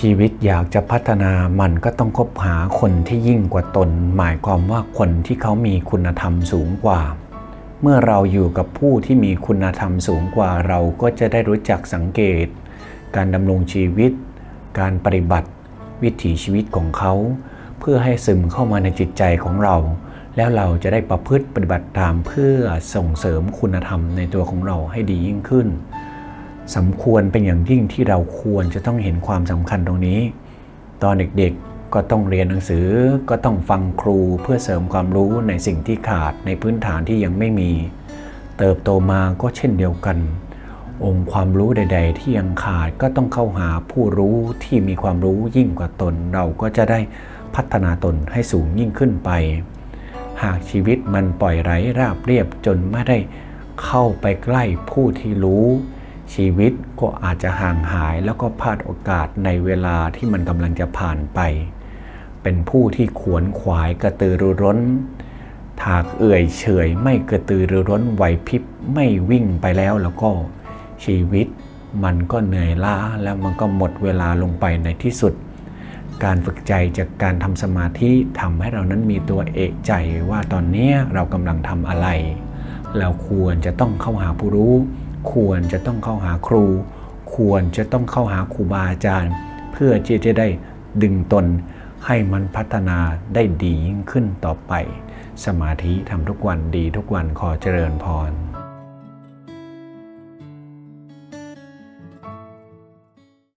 ชีวิตอยากจะพัฒนามันก็ต้องคบหาคนที่ยิ่งกว่าตน หมายความว่าคนที่เขามีคุณธรรมสูงกว่า เมื่อเราอยู่กับผู้ที่มีคุณธรรมสูงกว่าเราก็จะได้รู้จักสังเกต การดำรงชีวิต การปฏิบัติ วิถีชีวิตของเขา เพื่อให้ซึมเข้ามาในจิตใจของเรา แล้วเราจะได้ประพฤติปฏิบัติตามเพื่อส่งเสริมคุณธรรมในตัวของเราให้ดียิ่งขึ้น สมควรเป็นอย่างยิ่งที่เราควรจะต้องเห็นความสำคัญตรงนี้ ตอนเด็กๆก็ต้องเรียนหนังสือก็ต้องฟังครูเพื่อเสริมความรู้ในสิ่งที่ขาดในพื้นฐานที่ยังไม่มี เติบโตมาก็เช่นเดียวกัน องค์ความรู้ใด ๆ ที่ยังขาดก็ต้องเข้าหาผู้รู้ที่มีความรู้ยิ่งกว่าตน เราก็จะได้พัฒนาตนให้สูงยิ่งขึ้นไป หากชีวิตมันปล่อยไร้ราบเรียบจนไม่ได้เข้าไปใกล้ผู้ที่รู้ ชีวิตก็อาจจะห่างหายแล้วก็พลาดโอกาสในเวลาที่มันกำลังจะผ่านไป เป็นผู้ที่ขวนขวายกระตือรือร้น ถากเอื่อยเฉยไม่กระตือรือร้นไหวพริบไม่วิ่งไปแล้วแล้วก็ชีวิตมันก็เหนื่อยล้าแล้วมันก็หมดเวลาลงไปในที่สุด การฝึกใจจากการทำสมาธิทำให้เรานั้นมีตัวเอกใจว่าตอนนี้เรากำลังทำอะไร เราควรจะต้องเข้าหาผู้รู้ ควรจะต้องเข้าหาครู ควรจะต้องเข้าหาครูบาอาจารย์ เพื่อที่จะได้ดึงตนให้มันพัฒนาได้ดียิ่งขึ้นต่อไป สมาธิทำทุกวันดีทุกวันขอเจริญพร